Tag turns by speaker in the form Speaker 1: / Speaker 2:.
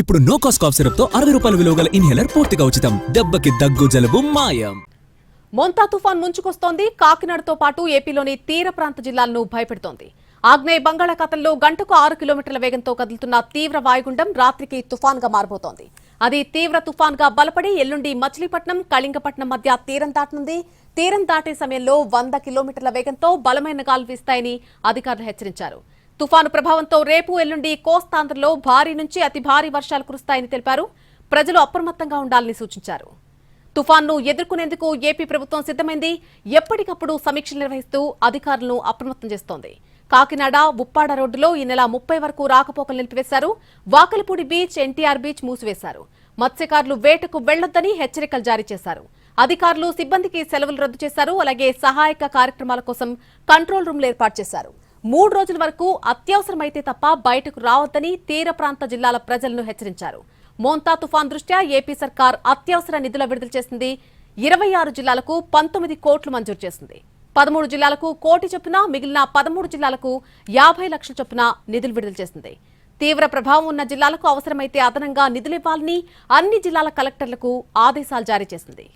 Speaker 1: ఇప్పుడు no cost cough సిరప్తో అరవై రూపాయల విలువ గల ఇన్హేలర్ పూర్తిగా ఉచితం. దెబ్బకి దగ్గు జలుబు మాయం.
Speaker 2: మోంతా తుఫాన్ ముంచుకొస్తోంది. కాకినాడతో పాటు ఏపీలోని తీర ప్రాంత జిల్లాలను భయపెడుతోంది. ఆగ్నేయ బంగాళాఖాతంలో గంటకు ఆరు కిలోమీటర్ల వేగంతో కదులుతున్న తీవ్ర వాయుగుండం రాత్రికి తుఫాన్గా మారబోతోంది. అది తీవ్ర తుఫాన్గా బలపడి ఎల్లుండి మచిలీపట్నం కళింగపట్నం మధ్య తీరం దాటనుంది. తీరం దాటే సమయంలో వంద కిలోమీటర్ల వేగంతో బలమైన గాలు వీస్తాయని అధికారులు హెచ్చరించారు. తుఫాను ప్రభావంతో రేపు ఎల్లుండి కోస్తాంధ్రలో భారీ నుంచి అతి భారీ వర్షాలు కురుస్తాయని తెలిపారు. ప్రజలు అప్రమత్తంగా ఉండాలని సూచించారు. తుఫాన్ను ఎదుర్కొనేందుకు ఏపీ ప్రభుత్వం సిద్ధమైంది. ఎప్పటికప్పుడు సమీక్షలు నిర్వహిస్తూ అధికారులను అప్రమత్తం చేస్తోంది. కాకినాడ ఉప్పాడ రోడ్డులో ఈ నెల ముప్పై వరకు రాకపోకలు నిలిపివేశారు. వాకలపూడి బీచ్ ఎన్టీఆర్ బీచ్ మూసివేశారు. మత్స్యకారులు వేటకు వెళ్ళొద్దని హెచ్చరికలు జారీ చేశారు. అధికారులు సిబ్బందికి సెలవులు రద్దు చేశారు. అలాగే సహాయక కార్యక్రమాల కోసం కంట్రోల్ రూమ్లు ఏర్పాటు చేశారు. మూడు రోజుల వరకు అత్యవసరమైతే తప్ప బయటకు రావద్దని తీర ప్రాంత జిల్లాల ప్రజలను హెచ్చరించారు. మోంతా తుఫాన్ దృష్ట్యా ఏపీ సర్కార్ అత్యవసర నిధుల విడుదల చేసింది. ఇరవై ఆరు జిల్లాలకు పంతొమ్మిది కోట్లు మంజూరు చేసింది. పదమూడు జిల్లాలకు కోటి చొప్పున మిగిలిన పదమూడు జిల్లాలకు యాభై లక్షల చొప్పున నిధులు విడుదల చేసింది. తీవ్ర ప్రభావం ఉన్న జిల్లాలకు అవసరమైతే అదనంగా నిధులివ్వాలని అన్ని జిల్లాల కలెక్టర్లకు ఆదేశాలు జారీ చేసింది.